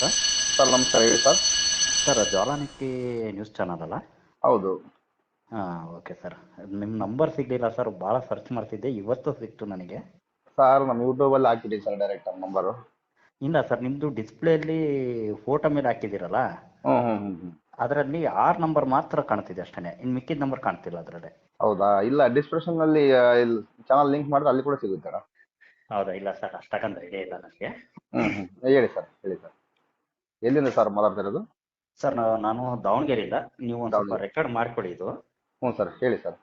Sir sir ನಮಸ್ಕಾರ ಹೇಳಿ sir. Sir ಜ್ವಾಲಾನಿಕ್ಕಿ ನ್ಯೂಸ್ ಚಾನಲ್ ಅಲ್ಲ? ಹೌದು. ಹಾಂ ಓಕೆ ಸರ್. ನಿಮ್ಮ ನಂಬರ್ ಸಿಗಲಿಲ್ಲ ಸರ್ ಭಾಳ ಸರ್ಚ್ ಮಾಡ್ತಿದ್ದೆ ಇವತ್ತು ಸಿಕ್ತು ನನಗೆ. ಸರ್ ನಮ್ಮ ಯೂಟ್ಯೂಬಲ್ಲಿ ಹಾಕಿದ್ದೀವಿ ಸರ್ ಡೈರೆಕ್ಟ್ ನಂಬರು ಇಲ್ಲ ಸರ್ ನಿಮ್ಮದು ಡಿಸ್ಪ್ಲೇಲಿ ಫೋಟೋ ಮೇಲೆ ಹಾಕಿದ್ದೀರಲ್ಲ? ಹ್ಞೂ ಹ್ಞೂ ಹ್ಞೂ ಹ್ಞೂ ಅದರಲ್ಲಿ ಆರು ನಂಬರ್ ಮಾತ್ರ ಕಾಣ್ತಿದೆ ಅಷ್ಟೇ ಇನ್ನು ಮಿಕ್ಕಿದ ನಂಬರ್ ಕಾಣ್ತಿಲ್ಲ ಅದರಲ್ಲಿ. ಹೌದಾ? ಇಲ್ಲ ಡಿಸ್ಕ್ರಿಪ್ಷನ್ನಲ್ಲಿ ಇಲ್ಲಿ ಚಾನಲ್ ಲಿಂಕ್ ಮಾಡಿದ್ರೆ ಅಲ್ಲಿ ಕೂಡ ಸಿಗುತ್ತೆ ಹೌದಾ? ಇಲ್ಲ ಸರ್ ಅಷ್ಟಕ್ಕಂತ ಐಡಿಯಾ ಇಲ್ಲ ನನಗೆ. ಹ್ಞೂ ಹ್ಞೂ ಹೇಳಿ ಸರ್ ಹೇಳಿ ಸರ್. ಎಲ್ಲಿಂದ ಸರ್ ಮಾತಾಡ್ತಿರೋದು ಸರ್ ನಾನು ದಾವಣಗೆರೆಯಿಂದ. ನೀವು ಒಂದು ಸ್ವಲ್ಪ ರೆಕಾರ್ಡ್ ಮಾಡ್ಕೊಡಿ ಇದು. ಹ್ಞೂ ಸರ್ ಹೇಳಿ ಸರ್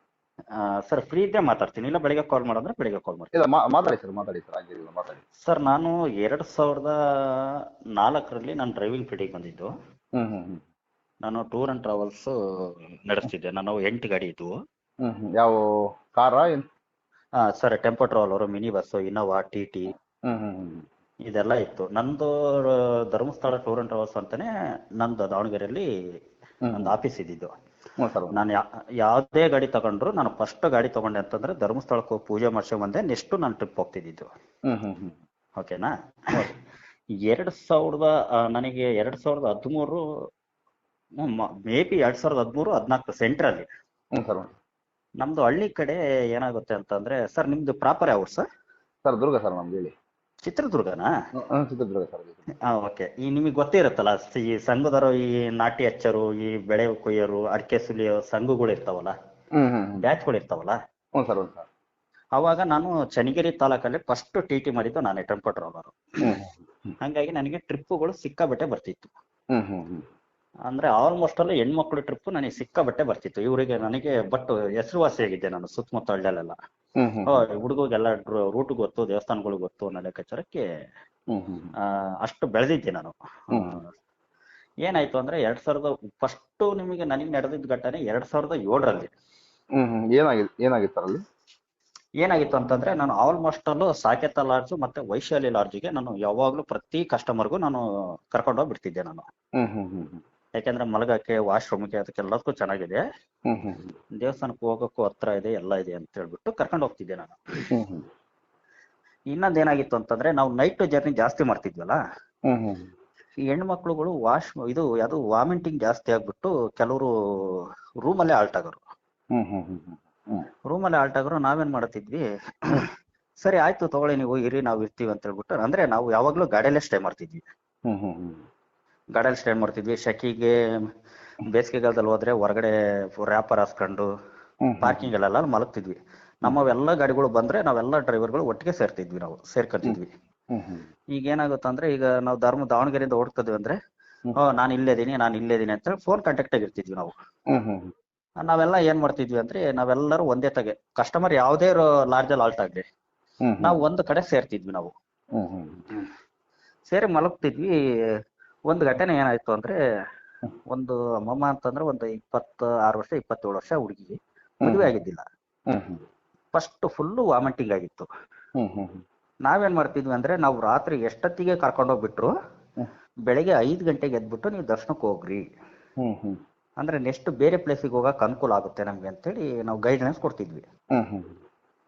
ಸರ್ ಫ್ರೀ ಇದ್ದೆ ಮಾತಾಡ್ತೀನಿ. ಇಲ್ಲ ಬೆಳಿಗ್ಗೆ ಕಾಲ್ ಮಾಡಂದ್ರೆ ಬೆಳಿಗ್ಗೆ ಕಾಲ್ ಮಾಡ್ತೀನಿ. ಇಲ್ಲ ಮಾ- ಮಾತಾಡಿ ಸರ್ ಮಾತಾಡಿ ಸರ್ ಆಗಿರಲಿಲ್ಲ ಮಾತಾಡಿ. ಸರ್ ನಾನು ಎರಡು ಸಾವಿರದ ನಾಲ್ಕರಲ್ಲಿ ನಾನು ಡ್ರೈವಿಂಗ್ ಫೀಲ್ಡಿಗೆ ಬಂದಿದ್ದು. ಹ್ಞೂ ಹ್ಞೂ ಹ್ಞೂ ನಾನು ಟೂರ್ ಆ್ಯಂಡ್ ಟ್ರಾವೆಲ್ಸ್ ನಡೆಸ್ತಿದ್ದೆ. ನಾನು ಎಂಟು ಗಾಡಿ ಇದ್ವು ಹ್ಞೂ ಹ್ಞೂ ಯಾವ ಕಾರ ಏನು? Sir tempo traveller mini bus Innova T T ಹ್ಞೂ ಹ್ಞೂ ಹ್ಞೂ ಇದೆಲ್ಲ ಇತ್ತು. ನಂದು ಧರ್ಮಸ್ಥಳ ಟೂರ್ ಅಂಡ್ ಟ್ರಾವೆಲ್ಸ್ ಅಂತಾನೆ ನಂದು ದಾವಣಗೆರೆಯಲ್ಲಿ ನಂದು ಒಂದು ಆಫೀಸ್ ಇದ್ದಿದ್ದು. ನಾನು ಯಾವುದೇ ಗಾಡಿ ತಗೊಂಡ್ರು ನಾನು ಫಸ್ಟ್ ಗಾಡಿ ತಗೊಂಡೆ ಅಂತಂದ್ರೆ ಧರ್ಮಸ್ಥಳಕ್ಕೆ ಹೋಗಿ ಪೂಜೆ ಮಾಡ್ಸೋ ಬಂದೆ ನೆಕ್ಸ್ಟ್ ನಾನು ಟ್ರಿಪ್ ಹೋಗ್ತಿದ್ದಿದ್ದು. ಓಕೆನಾ ಎರಡು ಸಾವಿರದ ನನಗೆ ಎರಡ್ ಸಾವಿರದ ಹದಿಮೂರು ಮೇ ಬಿ ಎರಡ್ ಸಾವಿರದ ಹದಿಮೂರು ಹದಿನಾಲ್ಕು ಸೆಂಟ್ರಲ್ಲಿ ನಮ್ದು ಹಳ್ಳಿ ಕಡೆ ಏನಾಗುತ್ತೆ ಅಂತಂದ್ರೆ ಸರ್ ನಿಮ್ದು ಪ್ರಾಪರ್ ಯಾವ ಸರ್ ಸರ್ ದುರ್ಗ ಸರ್ ನಮ್ದು ಹೇಳಿ. ಚಿತ್ರದುರ್ಗನಾ? ಚಿತ್ರದುರ್ಗ ಸರ್. ಹಾಂ ಓಕೆ ಈ ನಿಮಗೆ ಗೊತ್ತೇ ಇರುತ್ತಲ್ಲ ಸ- ಈ ಸಂಘದವರು ಈ ನಾಟಿ ಹಚ್ಚರು ಈ ಬೆಳೆ ಕೊಯ್ಯರು ಅಡಿಕೆ ಸುಲಿಯೋ ಸಂಘಗಳು ಇರ್ತಾವಲ್ಲ? ಹ್ಮ್ ಹ್ಞೂ ಬ್ಯಾಚ್ಗಳು ಇರ್ತಾವಲ್ಲ? ಹ್ಞೂ ಸರ್ ಹ್ಞೂ ಸರ್ ಅವಾಗ ನಾನು ಚನ್ನಗಿರಿ ತಾಲೂಕಲ್ಲಿ ಫಸ್ಟ್ ಟಿ ಟಿ ಮಾಡಿದ್ದು ನಾನೇ ಟೆಂಪೋ ಕೊಟ್ಟರು ಅವರು. ಹಂಗಾಗಿ ನನಗೆ ಟ್ರಿಪ್ಗಳು ಸಿಕ್ಕಾಬಟ್ಟೆ ಬರ್ತಿತ್ತು. ಅಂದ್ರೆ ಆಲ್ಮೋಸ್ಟ್ ಅಲ್ಲಿ ಹೆಣ್ಮಕ್ಳು ಟ್ರಿಪ್ ನನಗೆ ಸಿಕ್ಕಾಬಟ್ಟೆ ಬರ್ತಿತ್ತು. ಇವರಿಗೆ ನನಗೆ ಬಟ್ ಹೆಸರುವಾಸಿಯಾಗಿದ್ದೆ ನಾನು ಸುತ್ತಮುತ್ತ ಹಳ್ಳಿಯಲ್ಲೆಲ್ಲ ಹುಡುಗರಿಗೆಲ್ಲ ರೂಟ್ ಗೊತ್ತು ದೇವಸ್ಥಾನಗಳು ಗೊತ್ತು ಅನ್ನೋ ಲೆಕ್ಕಾಚಾರಕ್ಕೆ ಅಷ್ಟು ಬೆಳೆದಿದ್ದೆ ನಾನು. ಏನಾಯ್ತು ಅಂದ್ರೆ ಎರಡ್ ಸಾವಿರದ ಫಸ್ಟ್ ನಿಮಗೆ ನನಗೆ ನಡೆದಿದ್ದ ಘಟನೆ ಎರಡ್ ಸಾವಿರದ ಏಳರಲ್ಲಿ. ಏನಾಗಿತ್ತು ಅಲ್ಲಿ ಏನಾಗಿತ್ತು ಅಂತಂದ್ರೆ ನಾನು ಆಲ್ಮೋಸ್ಟ್ ಅಲ್ಲೂ ಸಾಕೇತ ಲಾಡ್ಜ್ ಮತ್ತೆ ವೈಶಾಲಿ ಲಾಡ್ಜ್ಗೆ ನಾನು ಯಾವಾಗ್ಲೂ ಪ್ರತಿ ಕಸ್ಟಮರ್ಗೂ ನಾನು ಕರ್ಕೊಂಡೋಗಿ ಬಿಡ್ತಿದ್ದೆ ನಾನು. ಯಾಕೆಂದ್ರೆ ಮಲಗಕ್ಕೆ ವಾಶ್ರೂಮ್ಗೆ ಅದಕ್ಕೆಲ್ಲದಕ್ಕೂ ಚೆನ್ನಾಗಿದೆ. ದೇವಸ್ಥಾನಕ್ಕೆ ಹೋಗೋಕು ಹತ್ರ ಇದೆ ಎಲ್ಲ ಇದೆ ಅಂತ ಹೇಳ್ಬಿಟ್ಟು ಕರ್ಕೊಂಡು ಹೋಗ್ತಿದ್ದೆ ನಾನು. ಇನ್ನೊಂದ್ ಏನಾಗಿತ್ತು ಅಂತಂದ್ರೆ ನಾವು ನೈಟ್ ಜರ್ನಿ ಜಾಸ್ತಿ ಮಾಡ್ತಿದ್ವಲ್ಲ? ಈ ಹೆಣ್ಮಕ್ಳುಗಳು ವಾಶ್ ಇದು ಯಾವುದು ವಾಮಿಟಿಂಗ್ ಜಾಸ್ತಿ ಆಗ್ಬಿಟ್ಟು ಕೆಲವರು ರೂಮಲ್ಲೇ ಆಲ್ಟ್ ಆಗೋರು. ರೂಮಲ್ಲಿ ಆಲ್ಟ್ ಆಗೋರು ನಾವೇನ್ ಮಾಡ್ತಿದ್ವಿ? ಸರಿ ಆಯ್ತು ತಗೊಳ್ಳಿ ನೀವು ಇರಿ ನಾವು ಇರ್ತೀವಿ ಅಂತ ಹೇಳ್ಬಿಟ್ಟು ಅಂದ್ರೆ ನಾವು ಯಾವಾಗ್ಲೂ ಗಾಡಿಯಲ್ಲೇ ಸ್ಟೇ ಮಾಡ್ತಿದ್ವಿ. ಗಾಡಿಯಲ್ಲಿ ಸ್ಟೇ ಮಾಡ್ತಿದ್ವಿ. ಶಕಿಗೆ ಬೇಸಿಗೆಗಾಲದಲ್ಲಿ ಹೋದ್ರೆ ಹೊರಗಡೆ ರ್ಯಾಪರ್ ಹಾಸ್ಕೊಂಡು ಪಾರ್ಕಿಂಗ್ ಅಲ್ಲೆಲ್ಲ ಮಲಗ್ತಿದ್ವಿ. ನಮ್ಮವೆಲ್ಲ ಗಾಡಿಗಳು ಬಂದ್ರೆ ನಾವೆಲ್ಲ ಡ್ರೈವರ್ಗಳು ಒಟ್ಟಿಗೆ ಸೇರ್ತಿದ್ವಿ ನಾವು ಸೇರ್ಕೊಂತಿದ್ವಿ. ಈಗ ಏನಾಗುತ್ತೆ ಅಂದ್ರೆ ಈಗ ನಾವು ಧರ್ಮ ದಾವಣಗೆರೆಯಿಂದ ಓಡ್ತಿದ್ವಿ ಅಂದ್ರೆ ನಾನು ಇಲ್ಲೇ ಇದೀನಿ ನಾನು ಇಲ್ಲೇ ಇದೀನಿ ಅಂತ ಫೋನ್ ಕಾಂಟ್ಯಾಕ್ಟ್ ಆಗಿರ್ತಿದ್ವಿ ನಾವು. ನಾವೆಲ್ಲಾ ಏನ್ ಮಾಡ್ತಿದ್ವಿ ಅಂದ್ರೆ ನಾವೆಲ್ಲರೂ ಒಂದೇ ತಗೆ ಕಸ್ಟಮರ್ ಯಾವುದೇ ಲಾರ್ಜಲ್ಲಿ ಆಲ್ಟ್ ಆಗ್ಲಿ ನಾವು ಒಂದು ಕಡೆ ಸೇರ್ತಿದ್ವಿ ನಾವು. ಸೇರಿ ಮಲಗ್ತಿದ್ವಿ. ಒಂದು ಘಟನೆ ಏನಾಯ್ತು ಅಂದ್ರೆ ಒಂದು ಅಮ್ಮಮ್ಮ ಅಂತಂದ್ರೆ ಒಂದು ಇಪ್ಪತ್ತ ಆರು ವರ್ಷ ಇಪ್ಪತ್ತೇಳು ವರ್ಷ ಹುಡುಗಿ ಮದುವೆ ಆಗಿದ್ದಿಲ್ಲ. ಫಸ್ಟ್ ಫುಲ್ಲು ವಾಮಿಟಿಂಗ್ ಆಗಿತ್ತು. ನಾವೇನ್ ಮಾಡ್ತಿದ್ವಿ ಅಂದ್ರೆ ನಾವು ರಾತ್ರಿ ಎಷ್ಟೊತ್ತಿಗೆ ಕರ್ಕೊಂಡೋಗ್ಬಿಟ್ರು ಹೋಗ್ಬಿಟ್ರು? ಬೆಳಿಗ್ಗೆ ಐದು ಗಂಟೆಗೆ ಎದ್ಬಿಟ್ಟು ನೀವು ದರ್ಶನಕ್ಕೆ ಹೋಗ್ರಿ. ಅಂದ್ರೆ ನೆಕ್ಸ್ಟ್ ಬೇರೆ ಪ್ಲೇಸಿಗೆ ಹೋಗಕ್ ಅನುಕೂಲ ಆಗುತ್ತೆ ನಮ್ಗೆ ಅಂತೇಳಿ ನಾವು ಗೈಡ್ಲೈನ್ಸ್ ಕೊಡ್ತಿದ್ವಿ.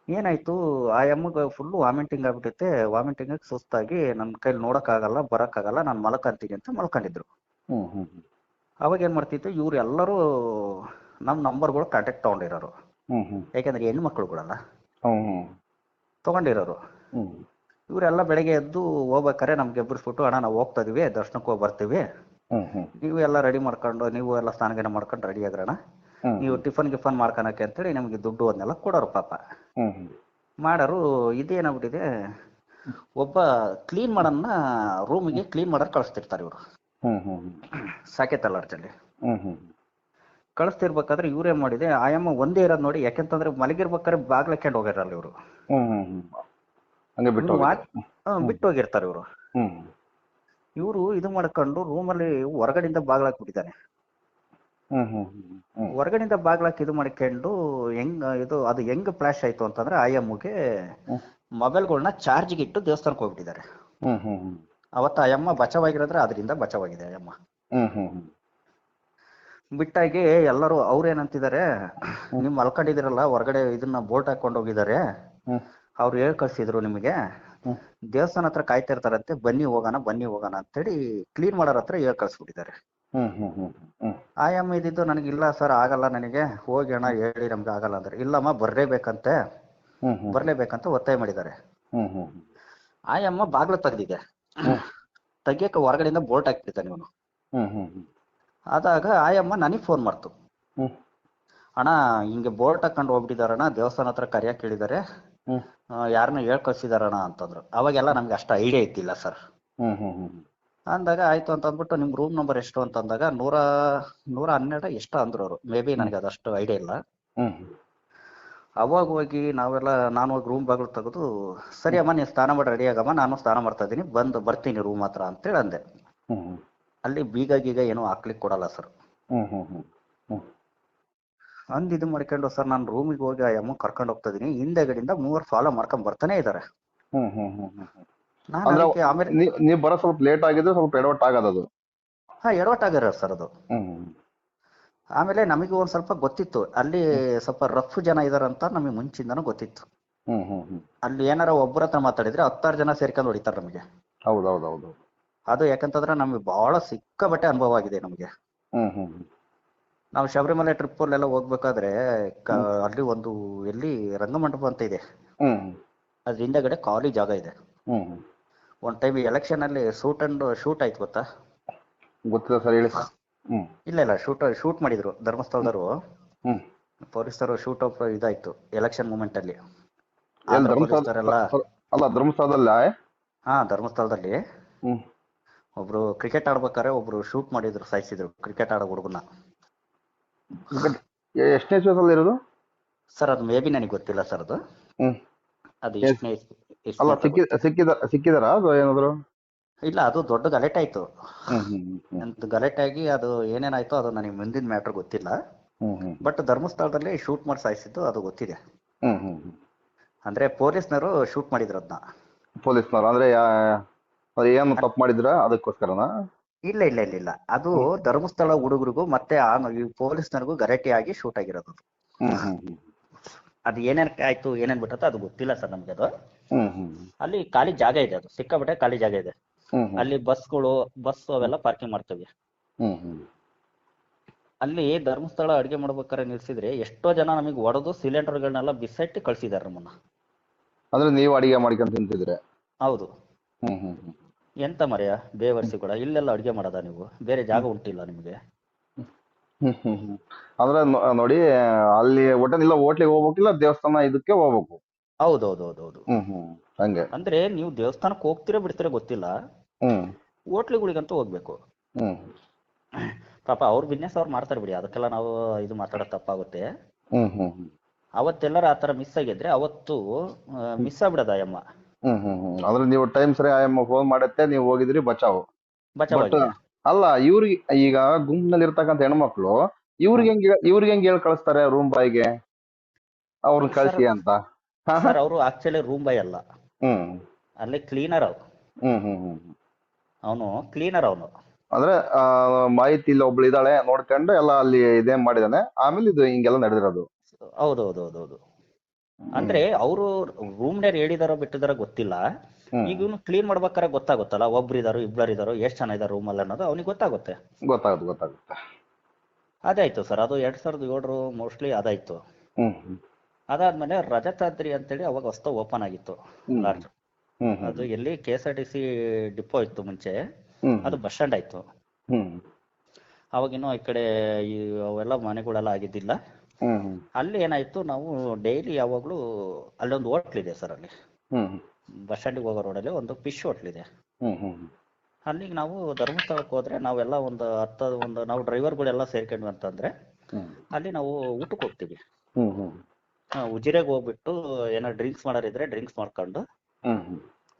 ಏನಾಯ್ತು ಆ ಅಮ್ಮಗೆ ಫುಲ್ ವಾಮಿಟಿಂಗ್ ಆಗ್ಬಿಟ್ಟೈತೆ ವಾಮಿಟಿಂಗ್ ಆಗಿ ಸುಸ್ತಾಗಿ ನನ್ನ ಕೈಲಿ ನೋಡಕ್ಕಾಗಲ್ಲ ಬರಕ್ಕಾಗಲ್ಲ ನಾನು ಮಲ್ಕಂತೀನಿ ಅಂತ ಮಲ್ಕೊಂಡಿದ್ರು. ಹ್ಞೂ ಹ್ಞೂ ಅವಾಗ ಏನ್ ಮಾಡ್ತಿತ್ತು ಇವ್ರು ಎಲ್ಲರೂ ನಮ್ಮ ನಂಬರ್ಗಳು ಕಾಂಟ್ಯಾಕ್ಟ್ ತಗೊಂಡಿರೋರು. ಹ್ಞೂ ಹ್ಞೂ ಯಾಕೆಂದ್ರೆ ಹೆಣ್ಮಕ್ಳುಗಳಲ್ಲ. ಹ್ಞೂ ಹ್ಞೂ ತಗೊಂಡಿರೋರು. ಹ್ಞೂ ಇವರೆಲ್ಲ ಬೆಳಗ್ಗೆ ಎದ್ದು ಹೋಗ್ಬೇಕಾರೆ ನಮ್ಗೆ ಎಬ್ಬರಿಸ್ಬಿಟ್ಟು ಅಣ್ಣ ನಾವು ಹೋಗ್ತಾ ಇದೀವಿ ದರ್ಶನಕ್ಕೆ ಹೋಗಿ ಬರ್ತೀವಿ. ಹ್ಞೂ ಹ್ಞೂ ನೀವು ಎಲ್ಲ ರೆಡಿ ಮಾಡ್ಕೊಂಡು ನೀವು ಎಲ್ಲ ಸ್ನಾನಗೇನ ಮಾಡ್ಕೊಂಡು ರೆಡಿ ಆಗ್ರಣ. ನೀವು ಟಿಫನ್ ಗಿಫನ್ ಮಾಡ್ಕೊಳಕ್ಕೆ ಅಂತೇಳಿ ನಮಗೆ ದುಡ್ಡು ಅದನ್ನೆಲ್ಲ ಕೊಡೋರು ಪಾಪ. ಮಾಡೋರು ಇದೇನಾಗ್ಬಿಟ್ಟಿದೆ ಒಬ್ಬ ಕ್ಲೀನ್ ಮಾಡನ್ನ ರೂಮಿಗೆ ಕ್ಲೀನ್ ಮಾಡೋರು ಕಳಿಸ್ತಿರ್ತಾರೆ ಇವರು. ಸಾಕೆ ಹ್ಞೂ ಕಳಿಸ್ತಿರ್ಬೇಕಾದ್ರೆ ಇವ್ರೇನ್ ಮಾಡಿದೆ ಆಯಮ್ಮ ಒಂದೇ ಇರೋದು ನೋಡಿ ಯಾಕೆಂತಂದ್ರೆ ಮಲಗಿರ್ಬೇಕಾದ್ರೆ ಬಾಗ್ಲಕ್ಕೊಂಡು ಹೋಗಿರಲ್ಲ ಇವರು. ಬಿಟ್ಟು ಇವ್ರು ಹೋಗಿರ್ತಾರೆ. ಇವರು. ಇವರು ಇದು ಮಾಡ್ಕೊಂಡು ರೂಮಲ್ಲಿ ಹೊರಗಡೆಯಿಂದ ಬಾಗ್ಲಾಕ್ಬಿಟ್ಟಿದ್ದಾನೆ ಹೊರಗಡೆಯಿಂದ ಬಾಗ್ಲಾಕ್ ಇದು ಮಾಡ್ಕೊಂಡು ಹೆಂಗ್ ಇದು ಅದು ಹೆಂಗ್ ಫ್ಲಾಶ್ ಆಯ್ತು ಅಂತಂದ್ರೆ ಆಯಮ್ಮಗೆ ಮೊಬೈಲ್ ಮೊಬೈಲ್ಗಳನ್ನ ಚಾರ್ಜ್ಗೆ ಇಟ್ಟು ದೇವಸ್ಥಾನಕ್ಕೆ ಹೋಗ್ಬಿಟ್ಟಿದ್ದಾರೆ. ಅವತ್ತು ಆಯಮ್ಮ ಬಚಾವಾಗಿರೋದ್ರೆ ಅದರಿಂದ ಬಚಾವಾಗಿದೆ ಆಯಮ್ಮ ಬಿಟ್ಟಾಗಿ ಎಲ್ಲರೂ ಅವ್ರೇನಂತಿದ್ದಾರೆ ನೀವು ಮಲ್ಕೊಂಡಿದಿರಲ್ಲ ಹೊರಗಡೆ ಇದನ್ನ ಬೋಟ್ ಹಾಕೊಂಡು ಹೋಗಿದ್ದಾರೆ. ಅವ್ರು ಹೇಳ್ ಕಳ್ಸಿದ್ರು ನಿಮಗೆ. ದೇವಸ್ಥಾನ ಹತ್ರ ಕಾಯ್ತಾ ಇರ್ತಾರಂತೆ ಬನ್ನಿ ಹೋಗೋಣ ಬನ್ನಿ ಹೋಗೋಣ ಅಂತೇಳಿ ಕ್ಲೀನ್ ಮಾಡೋರ ಹತ್ರ ಹೇಳ್ ಕಳ್ಸ್ಬಿಟ್ಟಿದ್ದಾರೆ. ಹ್ಮ್ ಹ್ಮ್ ಹ್ಮ್ ಹ್ಮ್. ಆಯಮ್ಮ ಇದ್ದಿದ್ದು ನನಗೆ ಇಲ್ಲ ಸರ್ ಆಗಲ್ಲ ನನಗೆ. ಹೋಗಿ ಅಣ್ಣ ಹೇಳಿ ನಮ್ಗೆ ಆಗಲ್ಲ ಅಂದ್ರೆ. ಇಲ್ಲಮ್ಮ ಬರಲೇಬೇಕಂತೆ. ಹ್ಮ್ ಬರಲೇಬೇಕಂತ ಒತ್ತಾಯ ಮಾಡಿದ್ದಾರೆ. ಹ್ಮ್ ಹ್ಮ್ ಆಯಮ್ಮ ಬಾಗ್ಲು ತೆಗ್ದಿದೆ ತೆಗಿಯಕ ತೆಗಿಯಕ್ಕೆ ಹೊರಗಡೆಯಿಂದ ಬೋಲ್ಟ್ ಹಾಕ್ಬಿಟ್ಟಿದ್ದಾನೆ ಇವನು ಹ್ಮ್ ಹ್ಮ್ ಹ್ಮ್. ಆದಾಗ ಆಯಮ್ಮ ನನಗೆ ಫೋನ್ ಮಾಡ್ತು. ಹ್ಮ್. ಅಣ್ಣ ಹಿಂಗೆ ಬೋಲ್ಟ್ ಹಾಕೊಂಡು ಹೋಗ್ಬಿಟ್ಟಿದಾರಣ್ಣ ದೇವಸ್ಥಾನ ಹತ್ರ ಕರಿಯಕ್ಕೆ ಹೇಳಿದ್ದಾರೆ. ಹ್ಮ್. ಯಾರನ್ನ ಹೇಳ್ ಕಳ್ಸಿದಾರಣ್ಣ ಅಂತಂದ್ರು. ಅವಾಗೆಲ್ಲ ನಮ್ಗೆ ಅಷ್ಟು ಐಡಿಯಾ ಇದ್ದಿಲ್ಲ ಸರ್. ಹ್ಮ್ ಹ್ಮ್ ಹ್ಮ್. ಅಂದಾಗ ಆಯ್ತು ಅಂತ ಅಂದ್ಬಿಟ್ಟು ನಿಮ್ ರೂಮ್ ನಂಬರ್ ಎಷ್ಟು ಅಂತ ಅಂದಾಗ ನೂರ ನೂರ ಹನ್ನೆರಡು ಎಷ್ಟು ಅಂದ್ರು ಅವರು. ಮೇ ಬಿ ನನಗೆ ಅದಷ್ಟು ಐಡಿಯಾ ಇಲ್ಲ. ಹ್ಮ್ ಅವಾಗ ಹೋಗಿ ನಾವೆಲ್ಲ ನಾನು ಹೋಗಿ ರೂಮ್ ಬಾಗಿಲು ತೆಗೆದು ಸರಿ ಅಮ್ಮ ನೀನು ಸ್ನಾನ ಮಾಡಿ ರೆಡಿ ಆಗಮ್ಮ ನಾನು ಸ್ನಾನ ಮಾಡ್ತಾ ಇದ್ದೀನಿ ಬಂದು ಬರ್ತೀನಿ ರೂಮ್ ಹತ್ರ ಅಂತೇಳಿ ಅಂದೆ. ಅಲ್ಲಿ ಬೀಗ ಗೀಗ ಏನೂ ಹಾಕ್ಲಿಕ್ಕೆ ಕೊಡಲ್ಲ ಸರ್. ಅಂದ್ ಇದು ಮಾಡ್ಕೊಂಡು ಸರ್ ನಾನು ರೂಮಿಗೆ ಹೋಗಿ ಆ ಅಮ್ಮ ಕರ್ಕೊಂಡು ಹೋಗ್ತಾ ಇದೀನಿ ಹಿಂದೆಗಡೆಯಿಂದ ಮೂವರು ಫಾಲೋ ಮಾಡ್ಕೊಂಡ್ ಬರ್ತಾನೆ ಇದ್ದಾರೆ. ನಾನು ಅಂದ್ರೆ ಅದಕ್ಕೆ ಆಮೇಲೆ ನೀ ನೀವ್ ಬರೋ ಸ್ವಲ್ಪ ಲೇಟ್ ಆಗಿದ್ರೆ ಸ್ವಲ್ಪ ಎಡವಟ್ ಆಗದದು ಹಾ ಎಡವಟ್ಟಾಗಿರೋ ಸರ್ ಅದು. ಹ್ಮ್ ಆಮೇಲೆ ನಮಗೆ ಒಂದ್ ಸ್ವಲ್ಪ ಗೊತ್ತಿತ್ತು. ಅಲ್ಲಿ ಸ್ವಲ್ಪ ರಫ್ ಜನ ಇದಾರಂತ ನಮಗೆ ಮುಂಚಿಂದನೂ ಗೊತ್ತಿತ್ತು. ಹ್ಮ್ ಹ್ಮ್ ಹ್ಮ್. ಅಲ್ಲಿ ಏನಾರ ಒಬ್ಬರ ಹತ್ರ ಮಾತಾಡಿದ್ರೆ ಹತ್ತಾರು ಜನ ಸೇರ್ಕೊಂಡು ಹೊಡಿತಾರೆ ನಮಗೆ. ಹೌದು ಹೌದು ಹೌದು ಅದು ಯಾಕಂತಂದ್ರೆ ನಮಗೆ ಬಹಳ ಸಿಕ್ಕಾಪಟ್ಟೆ ಅನುಭವ ಆಗಿದೆ ನಮಗೆ. ಹ್ಮ್ ಹ್ಮ್ ಹ್ಮ್. ನಾವು ಶಬರಿಮಲೆ ಟ್ರಿಪ್ ಅಲ್ಲೆಲ್ಲ ಹೋಗ್ಬೇಕಾದ್ರೆ ಕ- ಅಲ್ಲಿ ಒಂದು ಎಲ್ಲಿ ರಂಗಮಂಟಪ ಅಂತ ಇದೆ. ಹ್ಮ್. ಅದ್ರ ಹಿಂದೆಗಡೆ ಖಾಲಿ ಜಾಗ ಇದೆ. ಹ್ಮ್ ಹ್ಮ್. ಒಂದ್ ಟೈಮ್ ಎಲೆಕ್ಷನ್ ಅಲ್ಲಿ ಶೂಟ್ ಅಂಡ್ ಶೂಟ್ ಆಯ್ತು ಗೊತ್ತಾ? ಗೊತ್ತಿಲ್ಲ ಸರ್ ಹೇಳಿ ಸರ್ ಹ್ಮ್. ಇಲ್ಲ ಇಲ್ಲ ಶೂಟ್ ಶೂಟ್ ಮಾಡಿದ್ರು ಧರ್ಮಸ್ಥಳದವರು. ಹ್ಮ್. ಪೊಲೀಸರು ಶೂಟ್ ಆಫ್ ಇದಾಯ್ತು ಎಲೆಕ್ಷನ್ ಮೂಮೆಂಟ್ ಅಲ್ಲಿ. ಎಲ್ಲಿ ಆಂಧ್ರ ಧರ್ಮಸ್ಥಳ ಪೊಲೀಸರೆಲ್ಲ ಅಲ್ಲ ಧರ್ಮಸ್ಥಳದಲ್ಲ? ಹಾ ಧರ್ಮಸ್ಥಳದಲ್ಲಿ. ಹ್ಮ್. ಒಬ್ರು ಕ್ರಿಕೆಟ್ ಆಡ್ಬೇಕಾದ್ರೆ ಒಬ್ರು ಶೂಟ್ ಮಾಡಿದ್ರು ಸಾಯಿಸಿದ್ರು ಕ್ರಿಕೆಟ್ ಆಡೋ ಹುಡುಗನ ಎಷ್ಟನೇ ಅಲ್ಲಿ ಇರೋದು? ಸರ್ ಅದು ಮೇ ಬಿ ನನಗೆ ಗೊತ್ತಿಲ್ಲ ಸರ್ ಅದು. ಹ್ಮ್. ಅದು ಎಷ್ಟನೇ ಅಲ್ಲ ಸಿಕ್ಕಿ ಸಿಕ್ಕಿದ ಸಿಕ್ಕಿದಾರ ಅದು ಏನಾದ್ರು? ಇಲ್ಲ ಅದು ದೊಡ್ಡ ಗಲಾಟೆ ಆಯ್ತು. ಅಂತ ಗಲಾಟೆ ಆಗಿ ಅದು ಏನೇನಾಯ್ತು ಅದು ನನಗೆ ಮುಂದಿನ ಮ್ಯಾಟರ್ ಗೊತ್ತಿಲ್ಲ. ಬಟ್ ಧರ್ಮಸ್ಥಳದಲ್ಲಿ ಶೂಟ್ ಮಾಡಿ ಸಾಯಿಸಿದ್ದು ಅದು ಗೊತ್ತಿದೆ. ಅಂದ್ರೆ ಪೊಲೀಸ್ನವರು ಶೂಟ್ ಮಾಡಿದ್ರು ಅದನ್ನ ಪೊಲೀಸ್ನವರು? ಅಂದ್ರೆ ಏನು ತಪ್ಪು ಮಾಡಿದ್ರ? ಅದಕ್ಕೋಸ್ಕರನಾ? ಇಲ್ಲ ಇಲ್ಲ ಇಲ್ಲ ಇಲ್ಲ. ಅದು ಧರ್ಮಸ್ಥಳ ಹುಡುಗರಿಗೂ ಮತ್ತೆ ಆ ಪೊಲೀಸ್ನರಿಗೂ ಗಲಾಟೆ ಆಗಿ ಶೂಟ್ ಆಗಿರೋದು ಅದು. ಏನೇನ್ ಆಯ್ತು ಏನೇನ್ ಬಿಟ್ಟತ್ತೋ ಅದು ಗೊತ್ತಿಲ್ಲ ಸರ್ ನಮ್ಗೆ ಅದು. ಅಲ್ಲಿ ಖಾಲಿ ಜಾಗ ಇದೆ ಅದು. ಸಿಕ್ಕಾಬಿಟ್ಟೆ ಖಾಲಿ ಜಾಗ ಇದೆ. ಅಲ್ಲಿ ಬಸ್ಗಳು ಬಸ್ ಅವೆಲ್ಲ ಪಾರ್ಕಿಂಗ್ ಮಾಡ್ತೇವೆ. ಅಲ್ಲಿ ಧರ್ಮಸ್ಥಳ ಅಡಿಗೆ ಮಾಡ್ಬೇಕಾದ್ರೆ ನಿಲ್ಸಿದ್ರೆ ಎಷ್ಟೋ ಜನ ನಮಗೆ ಒಡೆದು ಸಿಲಿಂಡರ್ಗಳನ್ನೆಲ್ಲ ಬಿಸಾಯ್ತು ಕಳ್ಸಿದಾರೆ ನಮ್ಮನ್ನ. ಅಂದ್ರೆ ನೀವು ಅಡಿಗೆ ಮಾಡ್ಕೊಂಡ್ ತಿಂತಿದ್ರೆ? ಹೌದು. ಎಂತ ಮರೆಯ? ಬೇವರ್ಸಿ ಕೂಡ. ಇಲ್ಲೆಲ್ಲ ಅಡಿಗೆ ಮಾಡದ ನೀವು? ಬೇರೆ ಜಾಗ ಉಂಟಿಲ್ಲ ನಿಮಗೆ? ಹ್ಮ್ ಹ್ಮ್ ಹ್ಮ್. ಅಂದ್ರೆ ನೋ- ನೋಡಿ ಅಲ್ಲಿ ಒಟ್ಟನಿಲ್ಲ ಹೋಟ್ಲಿಗೆ ಹೋಗ್ಬೇಕಿಲ್ಲ ದೇವಸ್ಥಾನ ಇದಕ್ಕೆ ಹೋಗ್ಬೇಕು. ಹೌದೌದೌದೌದು. ಹ್ಮ್ ಹ್ಮ್ ಹಂಗೆ. ಅಂದ್ರೆ ನೀವು ದೇವಸ್ಥಾನಕ್ಕೆ ಹೋಗ್ತೀರಾ ಬಿಡ್ತೀರಾ ಗೊತ್ತಿಲ್ಲ. ಹ್ಮ್. ಹೋಟ್ಲುಗಳಿಗಂತೂ ಹೋಗ್ಬೇಕು. ಹ್ಮ್. ಪಾಪ ಅವ್ರ ಬಿಸ್ನೆಸ್ ಅವ್ರು ಮಾಡ್ತಾರೆ ಬಿಡಿ ಅದಕ್ಕೆಲ್ಲ ನಾವು ಇದು ಮಾತಾಡೋದು ತಪ್ಪಾಗುತ್ತೆ. ಹ್ಮ್ ಹ್ಮ್ ಹ್ಮ್. ಅವತ್ತೆಲ್ಲರ ಆತರ ಥರ ಮಿಸ್ ಆಗಿದ್ರೆ ಅವತ್ತು ಮಿಸ್ ಆಗ್ಬಿಡದ ಅಯ್ಯಮ್ಮ ಹ್ಮ್ ಹ್ಮ್ ಹ್ಮ್. ಅಂದ್ರೆ ನೀವು ಟೈಮ್ ಸರಿ ಆಯಮ್ಮ ಫೋನ್ ಮಾಡತ್ತೆ ನೀವು ಹೋಗಿದ್ರಿ ಬಚಾವು. ಬಚಾವಾಗಿ ಅಲ್ಲ ಇವ್ರಿಗೆ ಈಗ ಗುಂಪಿನಲ್ಲಿ ಇರ್ತಕ್ಕಂಥ ಹೆಣ್ಮಕ್ಳು ಇವ್ರಿಗೆ ಹೆಂಗ್ ಇವ್ರಿಗೆ ಹೆಂಗ್ ಹೇಳಿ ಕಳಿಸ್ತಾರೆ ರೂಮ್ ಬಾಯ್ಗೆ ಅವ್ರನ್ನ ಕಳ್ಸಿ ಅಂತ. ಸರ್ ಅವರು ಆಕ್ಚುಲಿ ರೂಮ್ ಬಾಯ್ ಅಲ್ಲ. ಹ್ಮ್. ಅಲ್ಲಿ ಕ್ಲೀನರ್ ಅವ್ರು. ಹ್ಮ್ ಹ್ಮ್. ಅವನು ಕ್ಲೀನರ್ ಅವನು. ಅಂದ್ರೆ ಮಾಹಿತಿ ಇಲ್ಲಿ ಒಬ್ಳು ಇದ್ದಾಳೆ ನೋಡ್ಕೊಂಡು ಎಲ್ಲ ಅಲ್ಲಿ ಇದೇ ಮಾಡಿದಾನೆ ಆಮೇಲೆ ಇದು ಹಿಂಗೆಲ್ಲ ನಡೆದಿರೋದು. ಹೌದೌದೌದೌದು ಅಂದ್ರೆ ಅವರು ರೂಮ್ನೇರ್ ಹೇಳಿದಾರೋ ಬಿಟ್ಟಿದಾರೋ ಗೊತ್ತಿಲ್ಲ. ಈಗ ಇವನು ಕ್ಲೀನ್ ಮಾಡ್ಬೇಕಾರೆ ಗೊತ್ತಾಗುತ್ತಲ್ಲ ಒಬ್ರು ಇದಾರೋ ಇಬ್ಬರು ಇದಾರೋ ಎಷ್ಟು ಜನ ಇದಾರೆ ಅಲ್ಲಿ ಅನ್ನೋದು ಅವ್ನಿಗೆ ಗೊತ್ತಾಗುತ್ತೆ. ಗೊತ್ತಾಗುತ್ತೆ ಗೊತ್ತಾಗುತ್ತೆ. ಅದಾಯ್ತು ಸರ್ ಅದು ಎರಡ್ ಸಾವಿರದ ಏಳರು ಮೋಸ್ಟ್ಲಿ ಅದಾಯ್ತು. ಅದಾದ್ಮೇಲೆ ರಜತಾದ್ರಿ ಅಂತೇಳಿ ಅವಾಗ ಹೊಸ್ತ ಓಪನ್ ಆಗಿತ್ತು ಹ್ಮ್. ಲಾಡ್ಜ್ ಅದು ಎಲ್ಲಿ K S R T C depot ಇತ್ತು ಮುಂಚೆ ಅದು ಬಸ್ ಸ್ಟ್ಯಾಂಡ್ ಆಯ್ತು. ಹ್ಮ್ ಅವಾಗಿನ್ನೂ ಈ ಕಡೆ ಅವೆಲ್ಲ ಮನೆಗಳೆಲ್ಲ ಆಗಿದ್ದಿಲ್ಲ. ಅಲ್ಲಿ ಏನಾಯ್ತು ನಾವು ಡೈಲಿ ಯಾವಾಗ್ಲೂ ಅಲ್ಲೊಂದು ಹೋಟ್ಲ್ ಇದೆ ಸರ್ ಅಲ್ಲಿ. ಬಸ್ ಸ್ಟ್ಯಾಂಡಿಗೆ ಹೋಗೋ ರೋಡಲ್ಲಿ ಒಂದು ಫಿಶ್ ಹೋಟ್ಲ್ ಇದೆ. ಅಲ್ಲಿಗೆ ನಾವು ಧರ್ಮಸ್ಥಳಕ್ಕೆ ಹೋದ್ರೆ ನಾವೆಲ್ಲ ಒಂದು ಹತ್ತ ಒಂದು ನಾವು ಡ್ರೈವರ್ಗಳೆಲ್ಲ ಸೇರ್ಕೊಂಡ್ವಿ ಅಂತಂದ್ರೆ ಅಲ್ಲಿ ನಾವು ಊಟಕ್ಕೆ ಹೋಗ್ತೀವಿ. ಉಜಿರೆಗೆ ಹೋಗ್ಬಿಟ್ಟು ಏನೋ ಡ್ರಿಂಕ್ಸ್ ಮಾಡೋರಿದ್ರೆ ಡ್ರಿಂಕ್ಸ್ ಮಾಡ್ಕೊಂಡು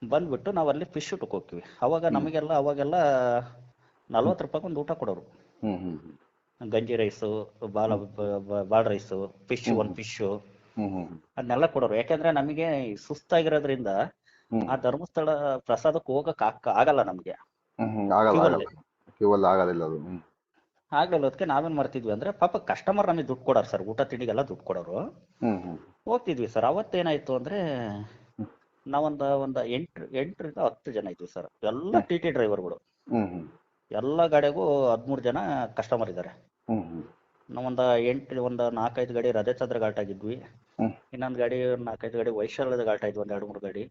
ಬಂದ್ಬಿಟ್ಟು ನಾವು ಅಲ್ಲಿ ಫಿಶ್ ಊಟಕ್ಕೆ ಹೋಗ್ತೀವಿ. ಅವಾಗ ನಮಗೆಲ್ಲ ಅವಾಗೆಲ್ಲ ನಲ್ವತ್ತು ರೂಪಾಯಿ ಒಂದು ಊಟ ಕೊಡೋರು. ಗಂಜಿ ರೈಸು ಬಾಲ ಬಾಲ್ ರೈಸು ಫಿಶ್ ಒಂದು ಫಿಶ್ ಅದನ್ನೆಲ್ಲ ಕೊಡೋರು. ಯಾಕಂದ್ರೆ ನಮಗೆ ಸುಸ್ತಾಗಿರೋದ್ರಿಂದ ಆ ಧರ್ಮಸ್ಥಳ ಪ್ರಸಾದಕ್ಕೆ ಹೋಗಕ್ ಆಗ- ಆಗಲ್ಲ ನಮ್ಗೆ. ಆಗಲ್ಲ ಅದಕ್ಕೆ ನಾವೇನ್ ಮಾಡ್ತಿದ್ವಿ ಅಂದ್ರೆ ಪಾಪ ಕಸ್ಟಮರ್ ನಮಗೆ ದುಡ್ಡು ಕೊಡೋರು ಸರ್. ಊಟ ತಿಂಡಿಗೆಲ್ಲ ದುಡ್ಡು ಕೊಡೋರು. ಹೋಗ್ತಿದ್ವಿ ಸರ್. ಅವತ್ತೇನಾಯ್ತು ಅಂದ್ರೆ ನಾವೊಂದ ಒಂದ ಎಂಟು ಎಂಟರಿಂದ ಹತ್ತು ಜನ ಇದ್ವಿ ಸರ್. ಎಲ್ಲ ಟಿ ಟಿ ಡ್ರೈವರ್ಗಳು ಎಲ್ಲ ಗಾಡಿಗೂ ಹದಿಮೂರು ಜನ ಕಸ್ಟಮರ್ ಇದ್ದಾರೆ ಹ್ಮ್ ಹ್ಮ್. ಒಂದ್ ಎಂಟು ಒಂದು ನಾಲ್ಕೈದು ಗಾಡಿ ರಜೆ ಚಂದ್ರ ಘಾಟ್ ಆಗಿದ್ವಿ. ಹ್ಮ್. ಇನ್ನೊಂದು ಗಾಡಿ ಒಂದ್ ನಾಲ್ಕೈದು ಗಾಡಿ ವೈಶಾಲ್ಯದ ಗಾಲ್ಟ್ ಆಯ್ತು ಒಂದ್ ಎರಡು ಮೂರು ಗಾಡಿ.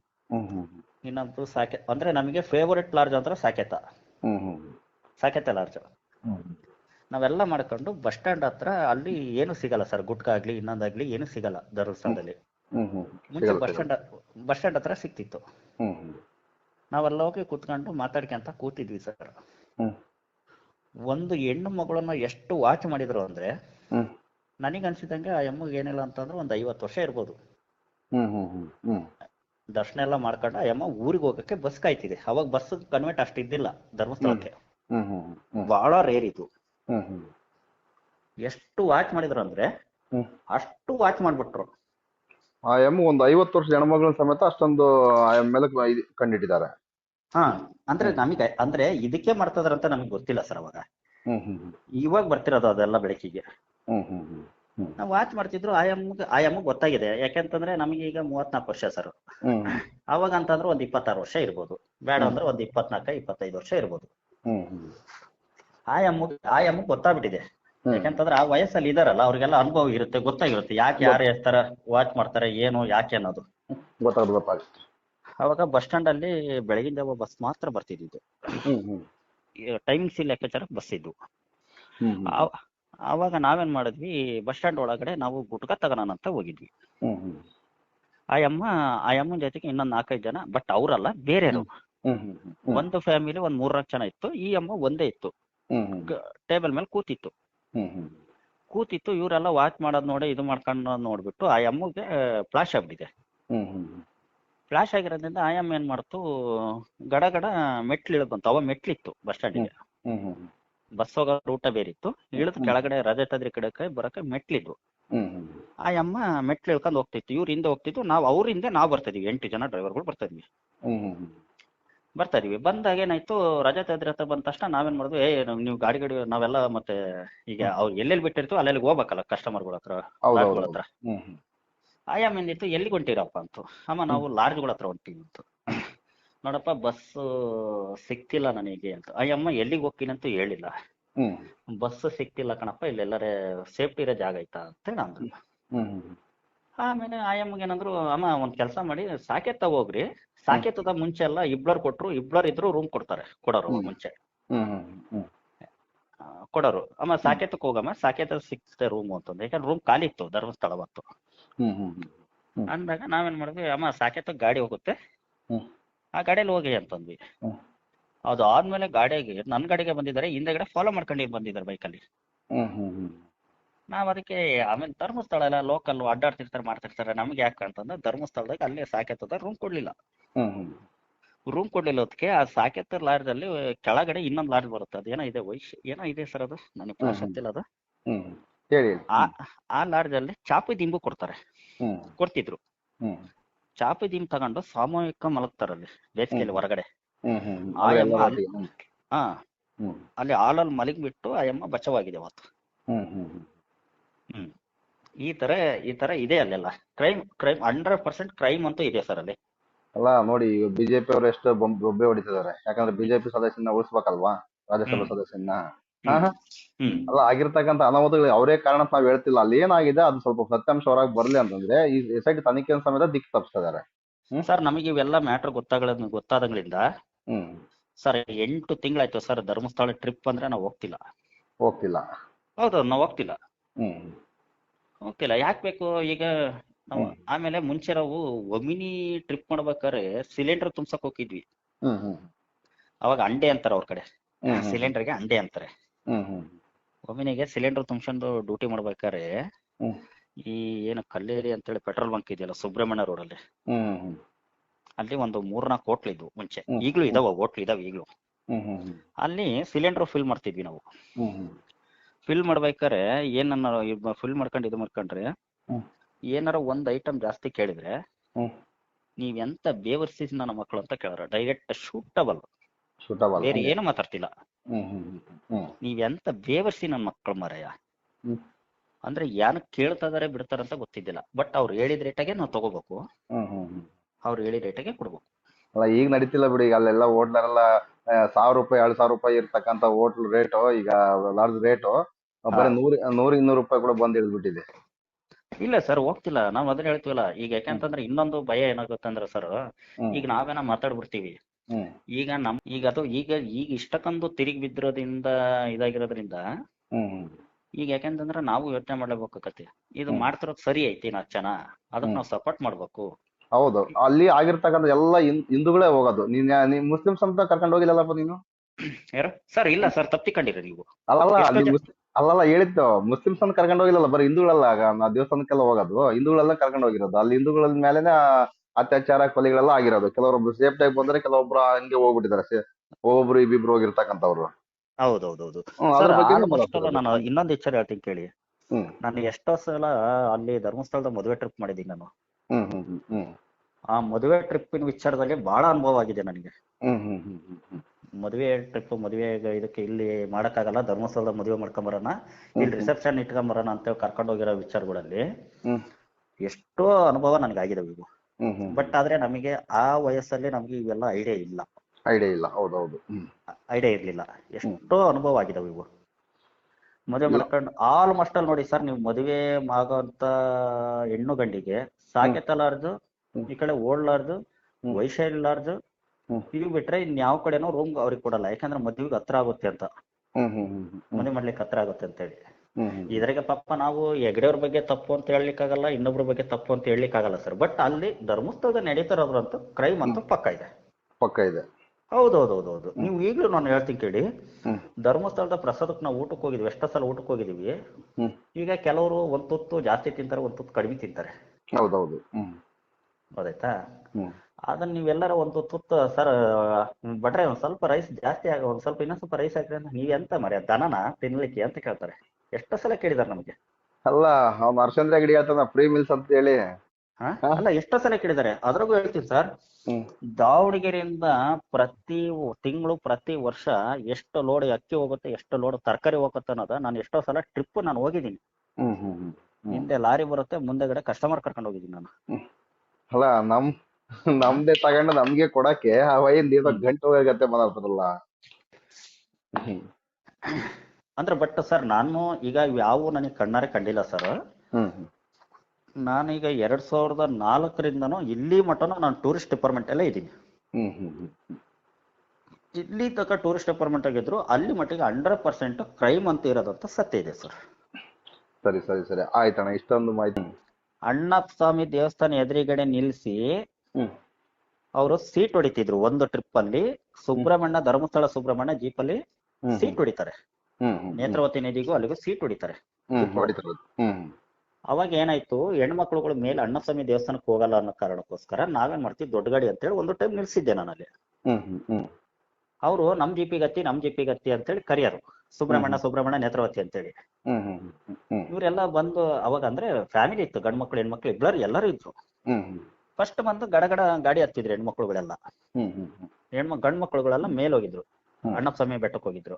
ಇನ್ನೊಂದು ಸಾಕೆ ಅಂದ್ರೆ ನಮಗೆ ಫೇವರೆಟ್ ಲಾರ್ಜ್ ಅಂದ್ರೆ ಸಾಕೆತ. ಸಾಕೆತ ಲಾರ್ಜ್ ನಾವೆಲ್ಲಾ ನಾವೆಲ್ಲ ಮಾಡ್ಕೊಂಡು ಬಸ್ ಸ್ಟ್ಯಾಂಡ್ ಹತ್ರ ಅಲ್ಲಿ ಏನು ಸಿಗಲ್ಲ ಸರ್ ಗುಟ್ಕಾ ಆಗ್ಲಿ ಇನ್ನೊಂದಾಗ್ಲಿ ಏನು ಸಿಗಲ್ಲ ಧರ್ಮಸ್ಥಳದಲ್ಲಿ ಹ್ಮ್ ಮುಂಚೆ ಬಸ್ ಸ್ಟ್ಯಾಂಡ್ ಬಸ್ ಸ್ಟ್ಯಾಂಡ್ ಹತ್ರ ಸಿಕ್ತಿತ್ತು ನಾವೆಲ್ಲ ಹೋಗಿ ಕೂತ್ಕೊಂಡು ಮಾತಾಡ್ಕೊಂತ ಕೂತಿದ್ವಿ ಸರ್ ಒಂದು ಹೆಣ್ಣು ಮಗಳನ್ನ ಎಷ್ಟು ವಾಚ್ ಮಾಡಿದ್ರು ಅಂದ್ರೆ ಹ್ಮ್. ನನಗೆ ಅನ್ಸಿದಂಗೆ ಆ ಎಮ್ಮಗೆ ಏನಿಲ್ಲ ಅಂತಂದ್ರೆ ಒಂದ್ ಐವತ್ತು ವರ್ಷ ಇರ್ಬೋದು. ದರ್ಶನ ಎಲ್ಲ ಮಾಡ್ಕೊಂಡು ಆ ಎಮ್ಮ ಊರಿಗೆ ಹೋಗಕ್ಕೆ ಬಸ್ ಕಾಯ್ತಿದೆ ಅವಾಗ ಬಸ್ ಕನ್ವೆಂಟ್ ಅಷ್ಟು ಇದ್ದಿಲ್ಲ ಧರ್ಮಸ್ಥಳಕ್ಕೆ. ಹ್ಮ್ ಹ್ಮ್ ಹ್ಮ್ ಬಹಳ ರೇರ್ ಇದು. ಹ್ಮ್ ಹ್ಮ್. ಎಷ್ಟು ವಾಚ್ ಮಾಡಿದ್ರು ಅಂದ್ರೆ ಹ್ಮ್. ಅಷ್ಟು ವಾಚ್ ಮಾಡ್ಬಿಟ್ರು. ಆ ಎಂ ಒಂದು ಐವತ್ತು ವರ್ಷ ಹೆಣ್ಮಗಳ ಸಮೇತ ಅಷ್ಟೊಂದು ಆ ಎಂ ಮೇಲೆ ಕಂಡಿಟ್ಟಿದ್ದಾರೆ. ಹಾ ಅಂದ್ರೆ ನಮಗೆ ಅಂದ್ರೆ ಇದಕ್ಕೆ ಮಾಡ್ತದಾರಂತ ನಮ್ಗೆ ಗೊತ್ತಿಲ್ಲ ಸರ್ ಅವಾಗ. ಹ್ಮ್ ಹ್ಮ್ ಹ್ಮ್. ಇವಾಗ ಬರ್ತಿರೋದು ಅದೆಲ್ಲ ಬೆಳಕಿಗೆ. ಹ್ಮ್ ಹ್ಮ್ ಹ್ಮ್ ಹ್ಮ್. ನಾವು ವಾಚ್ ಮಾಡ್ತಿದ್ರು ಆ ಆಯಾಮ್ ಗೊತ್ತಾಗಿದೆ. ಯಾಕೆಂತಂದ್ರೆ ನಮಗೆ ಈಗ ಮೂವತ್ನಾಲ್ಕು ವರ್ಷ ಸರ್. ಹ್ಮ್. ಅವಾಗ ಅಂತಂದ್ರೆ ಒಂದ್ ಇಪ್ಪತ್ತಾರು ವರ್ಷ ಇರ್ಬೋದು. ಬೇಡ ಅಂದ್ರೆ ಒಂದ್ ಇಪ್ಪತ್ನಾಲ್ಕ ಇಪ್ಪತ್ತೈದು ವರ್ಷ ಇರ್ಬೋದು. ಹ್ಮ್ ಹ್ಮ್. ಆ ಎಮ್ಮಗೆ ಆ ಎಮ್ಗೆ ಗೊತ್ತಾಗ್ಬಿಟ್ಟಿದೆ. ಹ್ಮ್. ಯಾಕಂತಂದ್ರೆ ಆ ವಯಸ್ಸಲ್ಲಿ ಇದಾರಲ್ಲ ಅವ್ರಿಗೆಲ್ಲ ಅನುಭವ ಇರುತ್ತೆ ಗೊತ್ತಾಗಿರುತ್ತೆ. ಯಾಕೆ ಯಾರು ಎಷ್ಟಾರ ವಾಚ್ ಮಾಡ್ತಾರೆ ಏನು ಯಾಕೆ ಅನ್ನೋದು. ಗೊತ್ತಾಗುತ್ತೆ ಅವಾಗ ಬಸ್ ಸ್ಟ್ಯಾಂಡ್ ಅಲ್ಲಿ ಬೆಳಗಿನ ಜಾವ ಬಸ್ ಮಾತ್ರ ಬರ್ತಿದ್ದು ಟೈಮಿಂಗ್ಸ್ ಲೆಕ್ಕಾಚಾರ ಬಸ್ ಇದ್ವು ಅವಾಗ ಆವಾಗ ನಾವೇನ್ ಮಾಡಿದ್ವಿ ಬಸ್ ಸ್ಟ್ಯಾಂಡ್ ಒಳಗಡೆ ನಾವು ಗುಟ್ಕ ತಗೋಣ ಅಂತ ಹೋಗಿದ್ವಿ. ಆ ಅಮ್ಮ ಆ ಅಮ್ಮನ ಜೊತೆಗೆ ಇನ್ನೊಂದ್ ನಾಲ್ಕೈದು ಜನ ಬಟ್ ಅವರಲ್ಲ ಬೇರೆಯವರು. ಒಂದು ಫ್ಯಾಮಿಲಿ ಒಂದ್ ಮೂರ್ನಾಲ್ಕು ಜನ ಇತ್ತು ಈ ಅಮ್ಮ ಒಂದೇ ಇತ್ತು. ಟೇಬಲ್ ಮೇಲೆ ಕೂತಿತ್ತು. ಕೂತಿತ್ತು ಇವರೆಲ್ಲ ವಾಚ್ ಮಾಡೋದ್ ನೋಡಿ ಇದು ಮಾಡ್ಕೊಂಡು ನೋಡ್ಬಿಟ್ಟು ಆ ಅಮ್ಮಗೆ ಫ್ಲಾಶ್ ಆಗ್ಬಿಟ್ಟಿದೆ. ಫ್ಲಾಶ್ ಆಗಿರೋದ್ರಿಂದ ಆಯಾಮ್ ಏನ್ ಮಾಡ್ತು ಗಡ ಗಡ ಮೆಟ್ಲು ಇಳಿದ್ ಬಂತು. ಅವ ಮೆಟ್ಲಿತ್ತು ಬಸ್ ಸ್ಟ್ಯಾಂಡಿಗೆ. ಬಸ್ ಹೋಗೋ ರೂಟ ಬೇರೆ ಇತ್ತು. ಇಳಿದ್ ಕೆಳಗಡೆ ರಜೆ ತದ್ರಿ ಕಡೆಗೆ ಬರಕ್ಕೆ ಮೆಟ್ಲಿದ್ವು ಹ್ಮ್ ಹ್ಮ್ ಆ ಅಮ್ಮ ಮೆಟ್ಲು ಇಳ್ಕೊಂಡು ಹೋಗ್ತಿತ್ತು. ಇವ್ರ ಹಿಂದೆ ಹೋಗ್ತಿತ್ತು. ನಾವು ಅವ್ರ ಹಿಂದೆ ನಾವು ಬರ್ತಾ ಇದೀವಿ. ಎಂಟು ಜನ ಡ್ರೈವರ್ಗಳು ಬರ್ತಾ ಇದ್ವಿ. ಬರ್ತಾ ಇದೀವಿ. ಬಂದಾಗ ಏನಾಯ್ತು ರಜೆ ತದ್ರಿ ಹತ್ರ ಬಂದ ತಕ್ಷಣ ನಾವೇನ್ ಮಾಡಿದ್ವಿ ಏ ನಾವ್- ಗಾಡಿ ಗಾಡಿ ನಾವೆಲ್ಲ ಮತ್ತೆ ಈಗ ಅವ್ರು ಎಲ್ಲೆಲ್ಲಿ ಬಿಟ್ಟಿರ್ತೀವಿ ಅಲ್ಲೆಲ್ಲಿ ಹೋಗ್ಬೇಕಲ್ಲ ಕಸ್ಟಮರ್ಗಳ ಹತ್ರ ಹತ್ರ. ಹ್ಮ್ ಏನಿತ್ತು ಎಲ್ಲಿಗೆ ಹೊಂಟಿರಪ್ಪ ಅಂತು? ಅಮ್ಮ ನಾವು ಲಾಡ್ಜ್ಗಳ ಹತ್ರ ಹೊಂಟೀವಿ ಅಂತ. ನೋಡಪ್ಪ ಬಸ್ ಸಿಕ್ತಿಲ್ಲ ನನಗೆ ಅಂತ. ಅಯ್ಯಮ್ಮ ಎಲ್ಲಿಗೆ ಹೋಗ್ತೀನಿ ಅಂತ ಹೇಳಿಲ್ಲ. ಬಸ್ ಸಿಕ್ತಿಲ್ಲ ಕಣಪ್ಪ ಇಲ್ಲೆಲ್ಲರೇ ಸೇಫ್ಟಿ ಇರೋ ಜಾಗ ಐತಾ ಅಂತ ನಾನು ಆಮೇಲೆ ಆಯಮ್ಮಗೆ ಏನಂದ್ರು ಅಮ್ಮ ಒಂದ್ ಕೆಲಸ ಮಾಡಿ ಸಾಕೇತ್ ಹೋಗ್ರಿ. ಸಾಕೇತದ ಮುಂಚೆ ಎಲ್ಲ ಇಬ್ಳರ್ ಕೊಟ್ರು ಇಬ್ಳರ್ ಇದ್ರು ರೂಮ್ ಕೊಡ್ತಾರೆ ಕೊಡೋರು ಮುಂಚೆ. ಕೊಡೋರು. ಅಮ್ಮ ಸಾಕೇತಕ್ಕೆ ಹೋಗಮ್ಮ ಸಾಕೇತ ಸಿಕ್ತೆ ರೂಮ್ ಅಂತಂದು. ಯಾಕಂದ್ರೆ ರೂಮ್ ಖಾಲಿ ಇತ್ತು ಧರ್ಮಸ್ಥಳ ಅವತ್ತು ಹ್ಮ್ ಹ್ಮ್ ಹ್ಮ್ ಅಂದಾಗ ನಾವೇನ್ ಮಾಡಿದ್ವಿ ಅಮ್ಮ ಸಾಕೇತಕ್ಕೆ ಗಾಡಿ ಹೋಗುತ್ತೆ. ಆ ಗಾಡಿಯಲ್ಲಿ ಹೋಗಿ ಅಂತಂದ್ವಿ. ಅದು ಆದ್ಮೇಲೆ ಗಾಡಿಗೆ ನನ್ ಗಾಡಿಗೆ ಬಂದಿದ್ದಾರೆ ಹಿಂದೆಗಡೆ ಫಾಲೋ ಮಾಡ್ಕೊಂಡು ಬಂದಿದ್ದಾರೆ ಬೈಕಲ್ಲಿ ನಾವ್ ಅದಕ್ಕೆ ಆಮೇಲೆ ಧರ್ಮಸ್ಥಳ ಎಲ್ಲ ಲೋಕಲ್ ಅಡ್ಡಾಡ್ತಿರ್ತಾರೆ ಮಾಡ್ತಿರ್ತಾರೆ ನಮ್ಗೆ ಯಾಕೆ ಅಂತಂದ್ರೆ ಧರ್ಮಸ್ಥಳದಾಗ ಅಲ್ಲೇ ಸಾಕೆತ್ತದ ರೂಮ್ ಕೊಡ್ಲಿಲ್ಲ. ರೂಮ್ ಕೊಡ್ಲಿಲ್ಲ ಅದಕ್ಕೆ ಆ ಸಾಕೆತ್ತ ಲಾರಿದಲ್ಲಿ ಕೆಳಗಡೆ ಇನ್ನೊಂದ್ ಲಾರಿ ಬರುತ್ತೆ. ಅದೇನೋ ಏನೋ ಇದೆ ವೈಶ್ ಏನೋ ಇದೆ ಸರ್ ಅದು? ನನಗೆ. ಗೊತ್ತಿಲ್ಲ ಅದು. ಹೇಳಿ. ಆ ಆ ಲಾಡ್ಜ್ ಅಲ್ಲಿ ಚಾಪಿ ದಿಂಬು ಕೊಡ್ತಾರೆ. ಹ್ಮ್. ಕೊಡ್ತಿದ್ರು. ಹ್ಮ್. ಚಾಪಿ ದಿಂಬು ತಗೊಂಡು ಸಾಮೂಹಿಕ ಮಲಗ್ತಾರಲ್ಲಿ ಬೇಸಿಗೆಯಲ್ಲಿ. ಹೊರಗಡೆ. ಹ್ಮ್ ಹ್ಮ್ ಹ್ಮ್. ಆ ಅವೆಲ್ಲ ಎಮ್ಮ ಒಟ್ಟಿಗೆ. ಹ್ಮ್. ಹಾ. ಹ್ಮ್. ಅಲ್ಲಿ ಹಾಲಲ್ಲಿ ಮಲಗಿಬಿಟ್ಟು ಆ ಎಮ್ಮ ಬಚಾವಾಗಿದೆ ಅವತ್ತು. ಹ್ಮ್ ಹ್ಮ್ ಹ್ಮ್. ಹ್ಮ್. ಈ ತರ ಈ ತರ ಇದೆ ಅಲ್ಲೆಲ್ಲ. Crime crime hundred percent crime ಅಂತೂ ಇದೆ ಸರ್ ಅಲ್ಲಿ. ಅಲ್ಲ ನೋಡಿ ಈಗ ಬಿಜೆಪಿ ಅವರು ಎಷ್ಟು ಬೊಂಬ್- ಬೊಬ್ಬೆ ಹೊಡಿತಿದ್ದಾರೆ. ಯಾಕಂದ್ರೆ ಬಿಜೆಪಿ ಸದಸ್ಯನ ಉಳಿಸ್ಬೇಕಲ್ವಾ? ರಾಜ್ಯಸಭಾ ಸದಸ್ಯನ್ನ ಸದಸ್ಯನ ಹ್ಮ್. ಹಾ ಹ್ಮ್. ಅಲ್ಲ ಆಗಿರ್ತಕ್ಕಂಥ ಅನಾಹುತಗಳು ಅವರೇ ಕಾರಣ ಅಂತ ನಾವ್ ಹೇಳ್ತಿಲ್ಲ. ಅಲ್ಲಿ ಏನಾಗಿದೆ ಅದು ಸ್ವಲ್ಪ ಸತ್ಯಾಂಶ ಹೊರಗೆ ಬರ್ಲಿ ಅಂತಂದ್ರೆ ಈ ಎಸ್ ಐ ಟಿ ತನಿಖೆ ಸಮೇತ ದಿಕ್ಕು ತಪ್ಪಿಸ್ತಿದ್ದಾರೆ ಸರ್ ನಮಗೆ ಇವೆಲ್ಲ ಮ್ಯಾಟರ್ ಗೊತ್ತಾಗಳ ಗೊತ್ತಾದಂಗಳಿಂದ ಹ್ಮ್. ಸರ್ ಎಂಟು ತಿಂಗಳಾಯ್ತು ಸರ್ ಧರ್ಮಸ್ಥಳ ಟ್ರಿಪ್ ಅಂದ್ರೆ ನಾವು ಹೋಗ್ತಿಲ್ಲ. ಹೋಗ್ತಿಲ್ಲ. ಹೌದು ನಾವು ಹೋಗ್ತಿಲ್ಲ. ಹ್ಮ್. ಹೋಗ್ತಿಲ್ಲ. ಯಾಕೆ ಬೇಕು ಈಗ ನಾವು ಹ್ಮ್. ಆಮೇಲೆ ಮುಂಚೆ ನಾವು ಒಮಿನಿ ಟ್ರಿಪ್ ಮಾಡ್ಬೇಕಾದ್ರೆ ಸಿಲಿಂಡರ್ ತುಂಬಸಕ್ ಹೋಗಿದ್ವಿ. ಹ್ಮ್ ಹ್ಮ್. ಅವಾಗ ಅಂಡೆ ಅಂತಾರೆ ಅವ್ರ ಕಡೆ. ಹ್ಮ್ ಹ್ಮ್. ಸಿಲಿಂಡರ್ಗೆ ಅಂಡೆ ಅಂತಾರೆ. ಹ್ಮ್ ಹ್ಮ್. ಒಮಿನಿಗೆ ಸಿಲಿಂಡರ್ ತುಂಬಿಸ್ಕೊಂಡು ಡ್ಯೂಟಿ ಮಾಡ್ಬೇಕಾದ್ರೆ ಈ ಏನು ಕಲ್ಲೇರಿ ಅಂತೇಳಿ ಪೆಟ್ರೋಲ್ ಬಂಕ್ ಇದೆಯಲ್ಲ ಸುಬ್ರಹ್ಮಣ್ಯ ರೋಡ್ ಅಲ್ಲಿ ಹ್ಮ್ ಹ್ಮ್ ಅಲ್ಲಿ ಒಂದು ಮೂರ್ನಾಲ್ಕು ಹೋಟ್ಲ್ ಇದ್ವು ಮುಂಚೆ. ಈಗಲೂ ಇದಾವ ಹೋಟ್ಲ್ ಇದಾವೆ ಈಗಲೂ. ಅಲ್ಲಿ ಸಿಲಿಂಡರ್ ಫಿಲ್ ಮಾಡ್ತಿದ್ವಿ ನಾವು. ಫಿಲ್ ಮಾಡ್ಬೇಕಾರೆ ಏನನ್ನ ಫಿಲ್ ಮಾಡ್ಕೊಂಡು ಇದು ಮಾಡ್ಕೊಂಡ್ರೆ. ಏನಾರ ಒಂದ್ ಐಟಮ್ ಜಾಸ್ತಿ ಕೇಳಿದ್ರೆ. ನೀವ್ ಎಂತ ಬೇವರ್ಸಿ ನನ್ನ ಮಕ್ಕಳು ಅಂತ ಕೇಳಾರ. ಡೈರೆಕ್ಟ್ ಶೂಟಬಲ್ ಬೇರೆ ಏನು ಮಾತಾಡ್ತಿಲ್ಲ. ಹ್ಮ್ ಹ್ಮ್ ಹ್ಮ್ ನೀವ್ ಎಂತ ಬೇವರ್ಸಿ ನನ್ನ ಮಕ್ಕಳು ಮರಯ್ಯ. ಅಂದ್ರೆ ಯಾನ್ ಕೇಳ್ತಾ ಇದಾರೆ ಬಿಡ್ತಾರಂತ ಗೊತ್ತಿದ್ದಿಲ್ಲ. ಬಟ್ ಅವ್ರು ಹೇಳಿದ ರೇಟಾಗೆ ನಾವು ತಗೋಬೇಕು. ಹ್ಮ್ ಹ್ಮ್ ಹ್ಮ್. ಅವ್ರು ಹೇಳಿದ ರೇಟಾಗೆ ಕೊಡ್ಬೇಕು. ಅಲ್ಲ ಈಗ ನಡೀತಿಲ್ಲ ಬಿಡಿ. ಈಗ ಅಲ್ಲೆಲ್ಲ ಹೋಟ್ಲರೆಲ್ಲ ಸಾವಿರ ರೂಪಾಯಿ ಎರಡ್ ಸಾವಿರ ರೂಪಾಯಿ ಇರ್ತಕ್ಕಂತ ಹೋಟ್ಲ್ ರೇಟು ಈಗ ಲಾಡ್ಜ್ ರೇಟು ಬರೀ ನೂರ್ ನೂರ್ ಇನ್ನೂರು ರೂಪಾಯಿ ಕೂಡ ಬಂದ್ ಇಳಿದ್ಬಿಟ್ಟಿದೆ. ಇಲ್ಲ ಸರ್ ಹೋಗ್ತಿಲ್ಲ. ನಾವ್ ಅದನ್ನ ಹೇಳ್ತೀವಲ್ಲ. ಈಗ ಯಾಕೆಂತಂದ್ರೆ ಇನ್ನೊಂದು ಭಯ ಏನಾಗುತ್ತಂದ್ರೆ ಸರ್ ಈಗ ನಾವೇನ ಮಾತಾಡ್ಬಿಡ್ತೀವಿ. ಈಗ ನಮ್ ಈಗ ಅದು ಈಗ ಈಗ ಇಷ್ಟಕ್ಕೊಂದು ತಿರುಗಿ ಬಿದ್ದಿರೋದ್ರಿಂದ ಇದಾಗಿರೋದ್ರಿಂದ ಈಗ ಯಾಕೆಂತಂದ್ರೆ ನಾವು ಯೋಚನೆ ಮಾಡ್ಲೇಬೇಕಾಗತ್ತೆ ಇದು. ಮಾಡ್ತಿರೋದು ಸರಿ ಐತಿ ನಾ ಜನ. ಅದನ್ನ. ನಾವು ಸಪೋರ್ಟ್ ಮಾಡ್ಬೇಕು. ಹೌದು. ಅಲ್ಲಿ ಆಗಿರ್ತಕ್ಕಂಥ ಎಲ್ಲ ಹಿಂದೂಗಳೇ ಹೋಗೋದು. ನೀನ್ ಮುಸ್ಲಿಂ ಮುಸ್ಲಿಮ್ಸ್ ಅಂತ ಕರ್ಕೊಂಡು ಹೋಗಿಲ್ಲಲ್ಲಪ್ಪ ನೀನು? ಯಾರು? ಸರ್ ಇಲ್ಲ ಸರ್ ತಪ್ಪಿಕೊಂಡಿರ ನೀವು. ಅಲ್ಲಲ್ಲ ಅಲ್ಲಲ್ಲ ಹೇಳಿತ್ತು ಮುಸ್ಲಿಮ್ಸ್ ಅಂತ ಕರ್ಕೊಂಡು ಹೋಗಿಲ್ಲಲ್ಲ ಬರೀ ಹಿಂದೂಗಳಲ್ಲ ಆಗ ದೇವಸ್ಥಾನಕ್ಕೆಲ್ಲ ಹೋಗೋದು. ಹಿಂದೂಗಳೆಲ್ಲ ಕರ್ಕೊಂಡು ಹೋಗಿರೋದು. ಅಲ್ಲಿ ಹಿಂದೂಗಳ ಮೇಲೆನೆ ಅತ್ಯಾಚಾರ ಕೊಲೆಗಳೆಲ್ಲ ಆಗಿರೋದು. ಕೆಲವೊಬ್ರು ಸೇಫ್ಟಿ ಆಗಿ ಬಂದ್ರೆ ಕೆಲವೊಬ್ರು ಹಂಗೆ ಹೋಗ್ಬಿಟ್ಟಿದ್ದಾರೆ. ಒಬ್ಬೊಬ್ರು ಇಬ್ಬಿಬ್ರು ಹೋಗಿರ್ತಕ್ಕಂಥವ್ರು. ಹೌದೌದೌದು. ನಾನು ಇನ್ನೊಂದು ವಿಚಾರ ಹೇಳ್ತೀನಿ ಕೇಳಿ. ನಾನು ಎಷ್ಟೋ ಸಲ ಅಲ್ಲಿ ಧರ್ಮಸ್ಥಳದ ಮದುವೆ ಟ್ರಿಪ್ ಮಾಡಿದ್ದೀನಿ ನಾನು. ಆ ಮದುವೆ ಟ್ರಿಪ್ಪಿನ ವಿಚಾರದಲ್ಲಿ ಬಹಳ ಅನುಭವ ಆಗಿದೆ ನನಗೆ. ಮದುವೆ ಟ್ರಿಪ್ ಮದುವೆ ಇದಕ್ಕೆ ಇಲ್ಲಿ ಮಾಡಕ್ಕಾಗಲ್ಲ ಧರ್ಮಸ್ಥಳದ ಮದುವೆ ಮಾಡ್ಕೊಂಬರೋಣ ಇಲ್ಲಿ. ರಿಸೆಪ್ಷನ್ ಇಟ್ಕೊಂಬರೋಣ ಅಂತ ಕರ್ಕೊಂಡು ಹೋಗಿರೋ ವಿಚಾರಗಳಲ್ಲಿ ಎಷ್ಟೋ ಅನುಭವ ನನಗೆ ಆಗಿದೆ ಇವು. ಬಟ್ ಆದ್ರೆ ನಮಗೆ ಆ ವಯಸ್ಸಲ್ಲಿ ನಮ್ಗೆ ಇವೆಲ್ಲ ಐಡಿಯಾ ಇಲ್ಲ. ಐಡಿಯಾ ಇಲ್ಲ. ಹೌದೌದು. ಐಡಿಯಾ ಇರ್ಲಿಲ್ಲ. ಎಷ್ಟೋ ಅನುಭವ ಆಗಿದಾವೆ ಇವು. ಮದುವೆ. ಮಾಡ್ಕೊಂಡು ಆಲ್ಮೋಸ್ಟ್ ಅಲ್ಲಿ ನೋಡಿ ಸರ್ ನೀವು ಮದುವೆ ಆಗೋಂತ ಹೆಣ್ಣು ಗಂಡಿಗೆ ಸಾಕೆ ತಲಾರ್ದು ಈ ಕಡೆ ಓಡ್ಲಾರ್ದು ಹ್ಮ್. ವೈಶ ಇರ್ಲಾರ್ದು ಇವು ಬಿಟ್ರೆ ಇನ್ ಯಾವ ಕಡೆನೂ ರೂಮ್ ಅವ್ರಿಗೆ ಕೊಡಲ್ಲ. ಯಾಕಂದ್ರೆ ಮದುವೆಗೆ ಹತ್ರ ಆಗುತ್ತೆ ಅಂತ. ಮನೆ ಮಾಡ್ಲಿಕ್ಕೆ ಹತ್ರ ಆಗುತ್ತೆ ಅಂತ ಹೇಳಿ ಇದ್ರಾಗೆ ಪಾಪ ನಾವು ಹೆಗ್ಡೆಯವ್ರ ಬಗ್ಗೆ ತಪ್ಪು ಅಂತ ಹೇಳಲಿಕ್ಕಾಗಲ್ಲ ಇನ್ನೊಬ್ರ ಬಗ್ಗೆ ತಪ್ಪು ಅಂತ ಹೇಳಲಿಕ್ಕಾಗಲ್ಲ ಸರ್ ಬಟ್ ಅಲ್ಲಿ ಧರ್ಮಸ್ಥಳದ ನಡೀತಾರದ್ರಂತೂ ಕ್ರೈಮ್ ಅಂತ ಪಕ್ಕ ಇದೆ. ಪಕ್ಕ ಇದೆ. ಹೌದೌದೌದೌದು. ನೀವು ಈಗಲೂ ನಾನು ಹೇಳ್ತೀನಿ ಕೇಳಿ. ಧರ್ಮಸ್ಥಳದ ಪ್ರಸಾದಕ್ಕೆ ನಾವು ಊಟಕ್ಕೆ ಹೋಗಿದ್ವಿ ಎಷ್ಟೋ ಸಲ ಊಟಕ್ಕೆ ಹೋಗಿದೀವಿ ಈಗ ಕೆಲವರು ಒಂದ್ ತುತ್ತು ಜಾಸ್ತಿ ತಿಂತಾರೆ ಒಂದ್ ತುತ್ತು ಕಡಿಮೆ ತಿಂತಾರೆ. ಹೌದೌದು. ಹೌದಾಯ್ತಾ ಅದನ್ನ ನೀವೆಲ್ಲರ ಒಂದು ತುತ್ತು ಸರ್ ಬಟ್ರೆ ಒಂದ್ ಸ್ವಲ್ಪ ರೈಸ್ ಜಾಸ್ತಿ ಆಗ ಒಂದ್ ಸ್ವಲ್ಪ ಇನ್ನೊಂದ್ ಸ್ವಲ್ಪ ರೈಸ್ ಹಾಕ್ರಿ ಅಂದ್ರೆ ನೀವ್ ಎಂತ ಮರ್ಯ ದನನ ತಿನ್ಲಿಕ್ಕೆ ಅಂತ ಕೇಳ್ತಾರೆ. ಎಷ್ಟೋ ಸಲ ಕೇಳಿದಾರೆ ನಮಗೆ? ಅಲ್ಲ ಅವ್ನು ಹರ್ಷೇಂದ್ರ ಗಿಡಿ ಹೇಳ್ತಾನ ಫ್ರೀ ಮಿಲ್ಸ್ ಅಂತ ಹೇಳಿ ಹಾ? ಹಾ? ಅಲ್ಲ ಎಷ್ಟೋ ಸಲ ಕೇಳಿದಾರೆ? ಅದ್ರಾಗೂ ಹೇಳ್ತೀನಿ ಸರ್. ಹ್ಮ್. ದಾವಣಗೆರೆಯಿಂದ ಪ್ರತಿ ತಿಂಗಳು ಪ್ರತಿ ವರ್ಷ ಎಷ್ಟು ಲೋಡ್ ಅಕ್ಕಿ ಹೋಗುತ್ತೆ ಎಷ್ಟು ಲೋಡ್ ತರಕಾರಿ ಹೋಗುತ್ತೆ ಅನ್ನೋದ ನಾನು ಎಷ್ಟೋ ಸಲ ಟ್ರಿಪ್ ನಾನು ಹೋಗಿದ್ದೀನಿ. ಹ್ಮ್ ಹ್ಮ್ ಹ್ಮ್ ಹ್ಮ್. ಹಿಂದೆ ಲಾರಿ ಬರುತ್ತೆ ಮುಂದೆಗಡೆ ಕಸ್ಟಮರ್ ಕರ್ಕೊಂಡು ಹೋಗಿದ್ದೀನಿ ನಾನು. ಅಲ್ಲ ನಮ್ ನಮ್ದೇ ತಗೊಂಡು ನಮ್ಗೆ ಕೊಡಕ್ಕೆ ಆ ವೈನ್ ಗಂಟೆ ಗಂಟು ಹೋಗತ್ತೆ ಮಾತಾಡ್ತಾರಲ್ಲ ಹ್ಮ್. ಅಂದ್ರೆ ಬಟ್ ಸರ್ ನಾನು ಈಗ ಯಾವ ನನಗೆ ಕಣ್ಣಾರೆ ಕಂಡಿಲ್ಲ ಸರ್ ನಾನೀಗ ಎರಡ್ ಸಾವಿರದ ನಾಲ್ಕರಿಂದನೂ ಇಲ್ಲಿ ಮಟನೂ ನಾನು ಟೂರಿಸ್ಟ್ ಡಿಪಾರ್ಟ್ಮೆಂಟ್ ಅಲ್ಲೇ ಇದ್ದೀನಿ. ಇಲ್ಲಿ ತನಕ ಟೂರಿಸ್ಟ್ ಡಿಪಾರ್ಟ್ಮೆಂಟ್ ಆಗಿದ್ರು ಅಲ್ಲಿ ಮಟ್ಟಿಗೆ ಹಂಡ್ರೆಡ್ ಪರ್ಸೆಂಟ್ ಕ್ರೈಮ್ ಅಂತ ಇರೋದಂತ ಸತ್ಯ ಇದೆ ಸರ್ ಸರಿ ಸರಿ. ಸರಿ ಆಯ್ತಣ್ಣ ಇಷ್ಟೊಂದು ಮಾಹಿತಿ. ಅಣ್ಣಪ್ಪ ಸ್ವಾಮಿ ದೇವಸ್ಥಾನ ಎದುರಿಗಡೆ ನಿಲ್ಲಿಸಿ ಹ್ಮ್. ಅವರು ಸೀಟ್ ಹೊಡಿತಿದ್ರು ಒಂದು ಟ್ರಿಪ್ ಅಲ್ಲಿ. ಸುಬ್ರಹ್ಮಣ್ಯ ಧರ್ಮಸ್ಥಳ ಸುಬ್ರಹ್ಮಣ್ಯ ಜೀಪಲ್ಲಿ ಅಲ್ಲಿ ಸೀಟ್ ಹೊಡಿತಾರೆ. ನೇತ್ರಾವತಿ ನದಿಗೂ ಅಲ್ಲಿಗೂ ಸೀಟ್ ಹೊಡಿತಾರೆ. ಅವಾಗ ಏನಾಯ್ತು ಹೆಣ್ಮಕ್ಳುಗಳು ಮೇಲೆ ಅಣ್ಣಸ್ವಾಮಿ ದೇವಸ್ಥಾನಕ್ಕೆ ಹೋಗಲ್ಲ ಅನ್ನೋ ಕಾರಣಕ್ಕೋಸ್ಕರ ನಾವೇನ್ ಮಾಡ್ತೀವಿ ದೊಡ್ಡ ಗಾಡಿ ಅಂತೇಳಿ ಒಂದು ಟೈಮ್ ನಿಲ್ಸಿದ್ದೆ ನಾನು ಅಲ್ಲಿ. ಹ್ಮ್ ಹ್ಮ್ ಹ್ಮ್. ಅವರು ನಮ್ ಜಿಪಿ ಗತ್ತಿ ನಮ್ ಜಿಪಿ ಅಂತ ಅಂತೇಳಿ ಕರಿಯರು. ಸುಬ್ರಹ್ಮಣ್ಯ ಸುಬ್ರಹ್ಮಣ್ಯ ನೇತ್ರಾವತಿ ಅಂತೇಳಿ ಹೇಳಿ. ಇವರೆಲ್ಲ ಬಂದು ಅವಾಗ ಅಂದ್ರೆ ಫ್ಯಾಮಿಲಿ ಇತ್ತು ಗಂಡ್ ಮಕ್ಳು ಹೆಣ್ಮಕ್ಳು ಇಬ್ಬರು ಎಲ್ಲರೂ ಇದ್ರು. ಫಸ್ಟ್ ಬಂದು ಗಡಗಡ ಗಾಡಿ ಹತ್ತಿದ್ರು ಹೆಣ್ಮಕ್ಳುಗಳೆಲ್ಲ. ಹ್ಮ್ ಹ್ಮ್ ಹ್ಮ್. ಹೆಣ್ಮ ಗಂಡ್ ಮಕ್ಳುಗಳೆಲ್ಲ ಮೇಲ್ ಹೋಗಿದ್ರು. ಅಣ್ಣ ಅಣ್ಣಪ್ಪ ಸ್ವಾಮಿ ಬೆಟ್ಟಕ್ಕೆ ಹೋಗಿದ್ರು.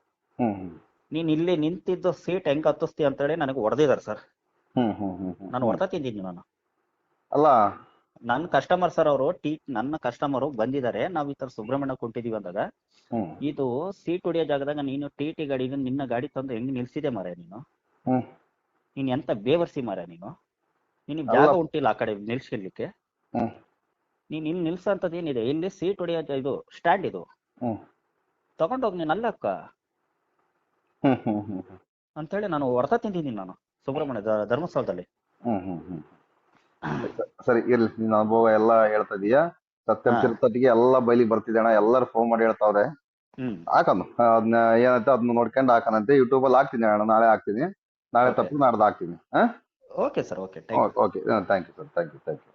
ನೀನ್ ಇಲ್ಲಿ ನಿಂತಿದ್ದ ಸೀಟ್ ಹೆಂಗ್ ಹತ್ತಿಸ್ತಿ ಅಂತೇಳಿ ನನಗೆ ಹೊಡೆದಿದಾರೆ ಸರ್ ಹ್ಮ್ ಹ್ಮ್ ಹ್ಮ್ ಹ್ಮ್ ನಾನು ಹೊಡೆದ ತಿಂದಿದ್ದೀನಿ ನಾನು. ಅಲ್ಲ. ನನ್ನ ಕಸ್ಟಮರ್ ಸರ್ ಅವರು ಟಿ ನನ್ನ ಕಸ್ಟಮರ್ ಬಂದಿದ್ದಾರೆ ನಾವ್ ಈ ತರ ಸುಬ್ರಹ್ಮಣ್ಯ ಕೊಟ್ಟಿದೀವಿ ಅಂದಾಗ. ಹ್ಮ್. ಇದು ಸೀಟ್ ಹೊಡಿಯೋ ಜಾಗದಾಗ ನೀನು ಟಿ ಟಿ ಗಾಡಿ ನಿನ್ನ ಗಾಡಿ ತಂದು ಹೆಂಗ್ ನಿಲ್ಸಿದೆ ಮಾರ ನೀನು? ಹ್ಮ್. ನೀನ್ ಎಂತ ಬೇವರ್ಸಿ ಮಾರ ನೀನು? ನಿನಗೆ ಜಾಗ ಅಲ್ಲ. ಉಂಟಿಲ್ಲ ಆ ಕಡೆ ನಿಲ್ಸ್ಲಿಕ್ಕೆ. ಹ್ಮ್. ನೀನ್ ಇಲ್ಲಿ ನಿಲ್ಸಂತದ್ ಏನಿದೆ? ಇಲ್ಲಿ ಸೀಟ್ ಹೊಡಿಯೋ ಜ- ಇದು ಸ್ಟ್ಯಾಂಡ್ ಇದು. ಹ್ಮ್. ತಗೊಂಡೋಗಿ ನೀನ್ ಅಲ್ಲಕ್ಕ. ಹ್ಮ್ ಹ್ಮ್ ಹ್ಮ್ ಹ್ಮ್. ಅಂತೇಳಿ ನಾನು ಹೊರತ ತಿಂದಿದ್ದೀನಿ ನಾನು ಸುಬ್ರಹ್ಮಣ್ಯ ಧರ್ಮಸ್ಥಳದಲ್ಲಿ. ಹ್ಮ್ ಹ್ಮ್ ಹ್ಮ್. ಸರಿ ಇರ್ಲಿ. ನಿನ್ನ ಅನುಭವ ಎಲ್ಲ ಹೇಳ್ತಾ ಇದೀಯಾ? ಸತ್ಯಂ ಹಾ. ತಿರುಪತಿಗೆ ಎಲ್ಲ ಬೈಲಿ ಬರ್ತಿದೆ ಅಣ್ಣ. ಎಲ್ಲರೂ ಫೋನ್ ಮಾಡಿ ಹೇಳ್ತಾವ್ರೆ. ಹ್ಮ್. ಹಾಕನು ಅದನ್ನ ಏನಂತೆ ಅದನ್ನ ನೋಡ್ಕೊಂಡು ಹಾಕನಂತೆ. ಯೂಟ್ಯೂಬ್ ಅಲ್ಲಿ ಹಾಕ್ತೀನಿ ಅಣ್ಣ. ನಾಳೆ ಹಾಕ್ತೀನಿ. ನಾಳೆ Okay. ತಪ್ಪು ನಾಡ್ದು ಹಾಕ್ತೀನಿ. Okay sir okay thank you okay thank you sir thank you thank you